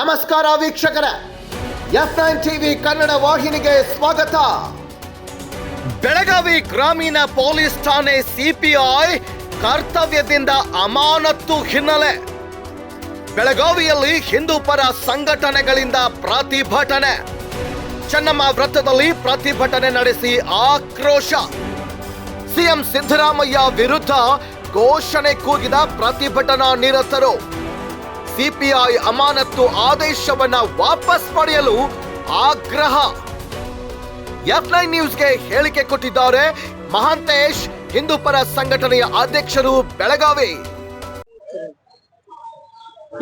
ನಮಸ್ಕಾರ ವೀಕ್ಷಕರ. F nine TV Kannada ವಾಹಿನಿಗೆ ಸ್ವಾಗತ. ಬೆಳಗಾವಿ ಗ್ರಾಮೀಣ ಪೊಲೀಸ್ ಠಾಣೆ ಸಿಪಿಐ ಕರ್ತವ್ಯದಿಂದ ಅಮಾನತ್ತು ಹಿನ್ನೆಲೆ. ಬೆಳಗಾವಿಯಲ್ಲಿ ಹಿಂದೂ ಪರ ಸಂಘಟನೆಗಳಿಂದ ಪ್ರತಿಭಟನೆ. ಚೆನ್ನಮ್ಮ ವೃತ್ತದಲ್ಲಿ ಪ್ರತಿಭಟನೆ ನಡೆಸಿ ಆಕ್ರೋಶ. ಸಿಎಂ ಸಿದ್ದರಾಮಯ್ಯ ವಿರುದ್ಧ ಘೋಷಣೆ ಕೂಗಿದ ಪ್ರತಿಭಟನಾ ನಿರತರು. ಸಿಪಿಐ ಅಮಾನತ್ತು ಆದೇಶವನ್ನ ವಾಪಸ್ ಪಡೆಯಲು ಆಗ್ರಹ. ಎಫ್ ನೈನ್ ನ್ಯೂಸ್ಗೆ ಹೇಳಿಕೆ ಕೊಟ್ಟಿದ್ದಾರೆ ಮಹಾಂತೇಶ್, ಹಿಂದೂ ಪರ ಸಂಘಟನೆಯ ಅಧ್ಯಕ್ಷರು ಬೆಳಗಾವಿ.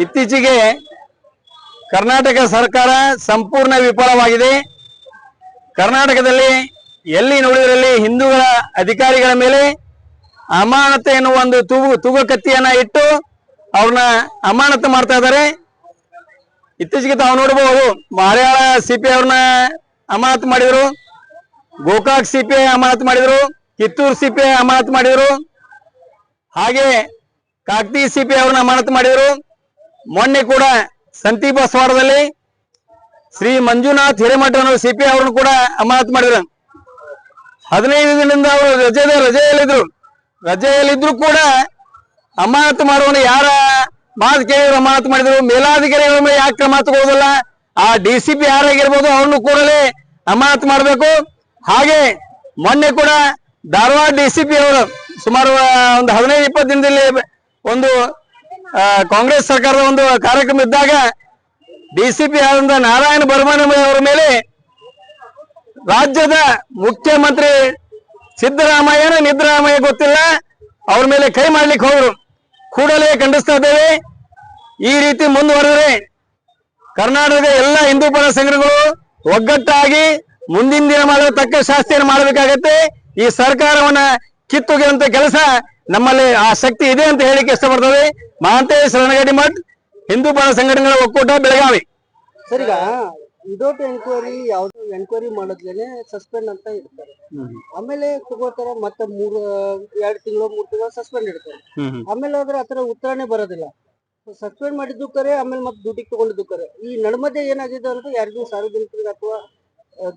ಇತ್ತೀಚೆಗೆ ಕರ್ನಾಟಕ ಸರ್ಕಾರ ಸಂಪೂರ್ಣ ವಿಫಲವಾಗಿದೆ. ಕರ್ನಾಟಕದಲ್ಲಿ ಎಲ್ಲಿ ನೋಡಿದ್ರಲ್ಲಿ ಹಿಂದೂಗಳ ಅಧಿಕಾರಿಗಳ ಮೇಲೆ ಅಮಾನತೆ ಎನ್ನುವ ಒಂದು ತೂಗು ತೂಗಕತ್ತಿಯನ್ನ ಇಟ್ಟು ಅವ್ರನ್ನ ಅಮಾನತು ಮಾಡ್ತಾ ಇದ್ದಾರೆ. ಇತ್ತೀಚೆಗೆ ತಾವು ನೋಡಬಹುದು ಮಾರ್ಯಾಳ ಸಿಪಿ ಅವ್ರನ್ನ ಅಮಾನತ್ ಮಾಡಿದ್ರು. ಗೋಕಾಕ್ ಸಿ ಪಿ ಐ ಅಮಾನತು ಮಾಡಿದ್ರು. ಕಿತ್ತೂರು ಸಿ ಪಿ ಐ ಅಮಾನತು ಮಾಡಿದ್ರು. ಹಾಗೆ ಕಾಕ್ತಿ ಸಿ ಪಿ ಅವ್ರನ್ನ ಅಮಾನತು ಮಾಡಿದ್ರು. ಮೊನ್ನೆ ಕೂಡ ಸಂತಿ ಬಸವಾಡದಲ್ಲಿ ಶ್ರೀ ಮಂಜುನಾಥ್ ಹಿರೇಮಠ ಸಿ ಅವ್ರನ್ನ ಅವ್ರನ್ನು ಕೂಡ ಅಮಾನತ್ ಮಾಡಿದ್ರು. ಹದಿನೈದು ದಿನದಿಂದ ಅವರು ರಜೆ ರಜೆಯಲ್ಲಿದ್ರು. ರಜೆಯಲ್ಲಿದ್ರು ಕೂಡ ಅಮಾನತು ಮಾಡುವನು ಯಾರ ಮಾತು ಕೇಳಿದ್ರು ಅಮಾನತು ಮಾಡಿದ್ರು? ಮೇಲಾಧಿಕಾರಿಗಳ ಮೇಲೆ ಯಾಕೆ ಕ್ರಮ ತಗೊಳ್ಳೋದಿಲ್ಲ ಆ ಡಿ ಸಿ ಪಿ ಯಾರಾಗಿರ್ಬೋದು ಅವ್ರನ್ನು ಕೂಡಲೇ ಅಮಾನತು ಮಾಡಬೇಕು. ಹಾಗೆ ಮೊನ್ನೆ ಕೂಡ ಧಾರವಾಡ ಡಿ ಸಿ ಪಿ ಅವರು ಸುಮಾರು ಒಂದು ಹದಿನೈದು, ಇಪ್ಪತ್ತು ದಿನದಲ್ಲಿ ಒಂದು ಕಾಂಗ್ರೆಸ್ ಸರ್ಕಾರದ ಒಂದು ಕಾರ್ಯಕ್ರಮ ಇದ್ದಾಗ ಡಿ ಸಿ ಪಿ ಆದಂತ ನಾರಾಯಣ ಬರ್ಮನಮಯ್ಯ ಅವರ ಮೇಲೆ ರಾಜ್ಯದ ಮುಖ್ಯಮಂತ್ರಿ ಸಿದ್ದರಾಮಯ್ಯನ ನಿದ್ದರಾಮಯ್ಯ ಗೊತ್ತಿಲ್ಲ. ಅವ್ರ ಮೇಲೆ ಕೈ ಮಾಡ್ಲಿಕ್ಕೆ ಹೋದ್ರು. ಕೂಡಲೇ ಖಂಡಿಸ್ತಾ ಇದ್ದೇವೆ. ಈ ರೀತಿ ಮುಂದುವರೆದರೆ ಕರ್ನಾಟಕದ ಎಲ್ಲ ಹಿಂದೂ ಪರ ಸಂಘಟನೆಗಳು ಒಗ್ಗಟ್ಟಾಗಿ ಮುಂದಿನ ದಿನ ತಕ್ಕ ಶಾಸ್ತಿಯನ್ನು ಮಾಡಬೇಕಾಗತ್ತೆ. ಈ ಸರ್ಕಾರವನ್ನ ಕಿತ್ತೊಗೆಯುವಂತ ಕೆಲಸ ನಮ್ಮಲ್ಲಿ ಆ ಶಕ್ತಿ ಇದೆ ಅಂತ ಹೇಳಿಕ್ಕೆ ಇಷ್ಟಪಡ್ತದೆ ಮಹಾಂತೇಶ್ ರಣಗಡಿ ಮಠ್, ಹಿಂದೂ ಪರ ಸಂಘಟನೆಗಳ ಒಕ್ಕೂಟ, ಬೆಳಗಾವಿ. ಸರಿಗ? ವಿದೌಟ್ ಎನ್ಕ್ವೈರಿ ಯಾವ್ದು ಮಾಡೋದ್ಲೇನೆ ಸಸ್ಪೆಂಡ್ ಅಂತ ಇರ್ತಾರೆ ಆಮೇಲೆ ತಗೋತಾರ ಮತ್ತೆ ಮೂರು ಎರಡ್ ತಿಂಗಳು ಮೂರ್ ತಿಂಗಳು ಸಸ್ಪೆಂಡ್ ಇಡ್ತಾರೆ. ಆಮೇಲೆ ಹೋದ್ರೆ ಆತರ ಉತ್ತರನೇ ಬರೋದಿಲ್ಲ. ಸಸ್ಪೆಂಡ್ ಮಾಡಿದ್ದು ಕರೆ ಆಮೇಲೆ ಮತ್ತೆ ಡ್ಯೂಟಿಗೆ ತಗೊಂಡಿದ್ದು ಕರೆ ಈ ನಡುಮಧ್ಯೆ ಏನಾಗಿದೆ ಅಂತ ಯಾರಿಗೂ ಸಾರ್ವಜನಿಕರಿಗೆ ಅಥವಾ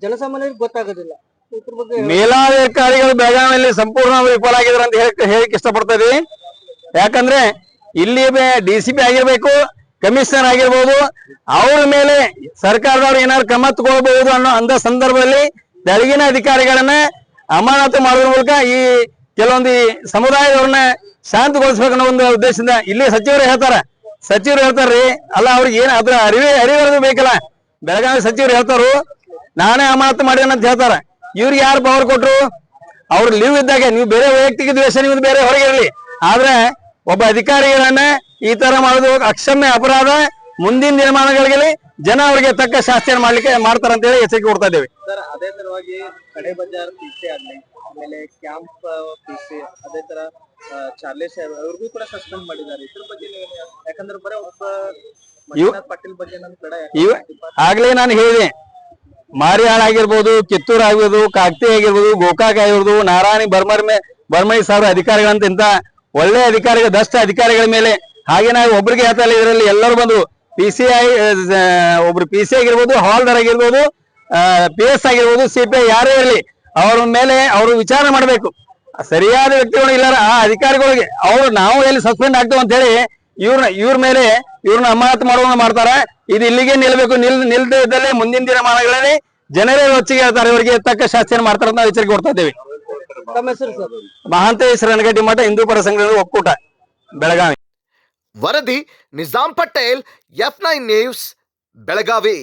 ಜನಸಾಮಾನ್ಯರಿಗೆ ಗೊತ್ತಾಗೋದಿಲ್ಲ. ಇದ್ರ ಬಗ್ಗೆ ಮೇಲಾಧಿಕಾರಿಗಳು ಬೆಳಗಾವಿಯಲ್ಲಿ ಸಂಪೂರ್ಣ ವಿಫಲ ಆಗಿದ್ರು ಅಂತ ಹೇಳಕ್ ಹೇಳಕ್ ಇಷ್ಟಪಡ್ತಾ ಇದೀವಿ ಯಾಕಂದ್ರೆ ಇಲ್ಲಿ ಡಿ ಸಿ ಪಿ ಆಗಿರ್ಬೇಕು ಕಮಿಷನರ್ ಆಗಿರ್ಬೋದು ಅವ್ರ ಮೇಲೆ ಸರ್ಕಾರದವ್ರು ಏನಾದ್ರು ಕ್ರಮ ತಗೊಳ್ಬಹುದು ಅನ್ನೋ ಅಂದ ಸಂದರ್ಭದಲ್ಲಿ ತೆಳಗಿನ ಅಧಿಕಾರಿಗಳನ್ನ ಅಮಾನತು ಮಾಡೋದ್ರ ಮೂಲಕ ಈ ಕೆಲವೊಂದು ಸಮುದಾಯದವ್ರನ್ನ ಶಾಂತಗೊಳಿಸ್ಬೇಕು ಅನ್ನೋ ಒಂದು ಉದ್ದೇಶದಿಂದ ಇಲ್ಲಿ ಸಚಿವರು ಹೇಳ್ತಾರ. ಸಚಿವರು ಹೇಳ್ತಾರ್ರಿ, ಅಲ್ಲ ಅವ್ರಿಗೆ ಏನ್ ಅದ್ರ ಅರಿವೆ ಅರಿವಿರೋದು ಬೇಕಲ್ಲ. ಬೆಳಗಾವಿ ಸಚಿವರು ಹೇಳ್ತಾರು, ನಾನೇ ಅಮಾನತು ಮಾಡಿದ ಅಂತ ಹೇಳ್ತಾರ. ಇವ್ರಿಗೆ ಯಾರು ಪವರ್ ಕೊಟ್ರು? ಅವ್ರು ಲೀವ್ ಇದ್ದಾಗ, ನೀವು ಬೇರೆ ವೈಯಕ್ತಿಕ ದ್ವೇಷ, ನಿಮ್ದು ಬೇರೆ ಹೊರಗೆ ಇರಲಿ. ಆದ್ರೆ ಒಬ್ಬ ಅಧಿಕಾರಿಗಳನ್ನ ಈ ತರ ಮಾಡೋದು ಅಕ್ಷಮ್ಯ ಅಪರಾಧ. ಮುಂದಿನ ದಿನಮಾನಗಳಿಗೆ ಜನ ಅವರಿಗೆ ತಕ್ಕ ಶಾಸ್ತ್ರ ಮಾಡ್ಲಿಕ್ಕೆ ಮಾಡ್ತಾರ ಅಂತ ಹೇಳಿ ಎಚ್ಚರಿಕೆ ಕೊಡ್ತಾ ಇದ್ದೇವೆ. ಸರ್ ಅದೇ ತರವಾಗಿ ಕಡೆ ಬಜಾರ್ ಪಿ ಆಗ್ಲಿ ಆಮೇಲೆ ಕ್ಯಾಂಪ್ ಪಿ ಅದೇ ತರ ಚಾರ್ಲೆಸ್ ಅವ್ರಿಗೂ ಕೂಡ ಸಸ್ಪೆಂಡ್ ಮಾಡಿದ್ದಾರೆ. ಇದ್ರ ಬಗ್ಗೆ ನೀವೇನು ಹೇಳ್ತೀರಾ? ಯಾಕಂದ್ರೆ ಬರೀ ಒಬ್ಬ ಮಂಜುನಾಥ್ ಪಾಟೀಲ್ ಬಗ್ಗೆ ನನ್ ಕಡೆ ಇವ ಆಗ್ಲೇ ನಾನು ಹೇಳಿದೆ. ಮಾರಿಯಾಳ್ ಆಗಿರ್ಬೋದು ಕಿತ್ತೂರ್ ಆಗಿರ್ಬೋದು ಕಾಕ್ತಿ ಆಗಿರ್ಬೋದು ಗೋಕಾಕ್ ಆಗಿರ್ಬೋದು ನಾರಾಯಣಿ ಬರ್ಮರ್ ಮೇ ಬರ್ಮೈ ಸಾವಿರ ಅಧಿಕಾರಿಗಳಂತ ಇಂತ ಒಳ್ಳೆ ಅಧಿಕಾರಿಗಳು ದಷ್ಟ ಅಧಿಕಾರಿಗಳ ಮೇಲೆ ಹಾಗೆ ನಾವು ಒಬ್ರಿಗೆ ಹೇಳ್ತಾ ಇಲ್ಲ ಇದರಲ್ಲಿ ಎಲ್ಲರೂ ಬಂದು ಪಿ ಸಿ ಐ ಒಬ್ರು ಪಿ ಸಿ ಆಗಿರ್ಬೋದು ಹವಾಲ್ದಾರ್ ಆಗಿರ್ಬೋದು ಪಿ ಎಸ್ ಆಗಿರ್ಬೋದು ಸಿ ಪಿ ಐ ಯಾರೇ ಇರಲಿ ಅವ್ರ ಮೇಲೆ ಅವರು ವಿಚಾರ ಮಾಡಬೇಕು. ಸರಿಯಾದ ವ್ಯಕ್ತಿಗಳು ಇಲ್ಲಾರ ಆ ಅಧಿಕಾರಿಗಳಿಗೆ ಅವರು ನಾವು ಎಲ್ಲಿ ಸಸ್ಪೆಂಡ್ ಆಗ್ತೇವೆ ಅಂತ ಹೇಳಿ ಇವ್ರನ್ನ ಇವ್ರ ಮೇಲೆ ಇವ್ರನ್ನ ಅಮಾನತು ಮಾಡುವ ಮಾಡ್ತಾರ. ಇದು ಇಲ್ಲಿಗೆ ನಿಲ್ಬೇಕು ನಿಲ್ ನಿಲ್ದೇ ಇದ್ದಲ್ಲೇ ಮುಂದಿನ ದಿನಮಾನಗಳಲ್ಲಿ ಜನರೇ ರೊಚ್ಚಿಗೆ ಹೇಳ್ತಾರೆ ಇವರಿಗೆ ತಕ್ಕ ಶಾಸ್ತಿಯನ್ನು ಮಾಡ್ತಾರೆ ಅಂತ ಎಚ್ಚರಿಕೆ ಕೊಡ್ತಾ ಇದ್ದೇವೆ. ಮಹಾಂತೇಶ್ವರ ಮಹಾಂತೇಶ್ ರಣಗಡ್ಡಿ ಮಠ ಹಿಂದೂ ಪರ ಸಂಘಟನೆ ಒಕ್ಕೂಟ ಬೆಳಗಾವಿ. ವರದಿ Nizam Patel F nine news Belagavi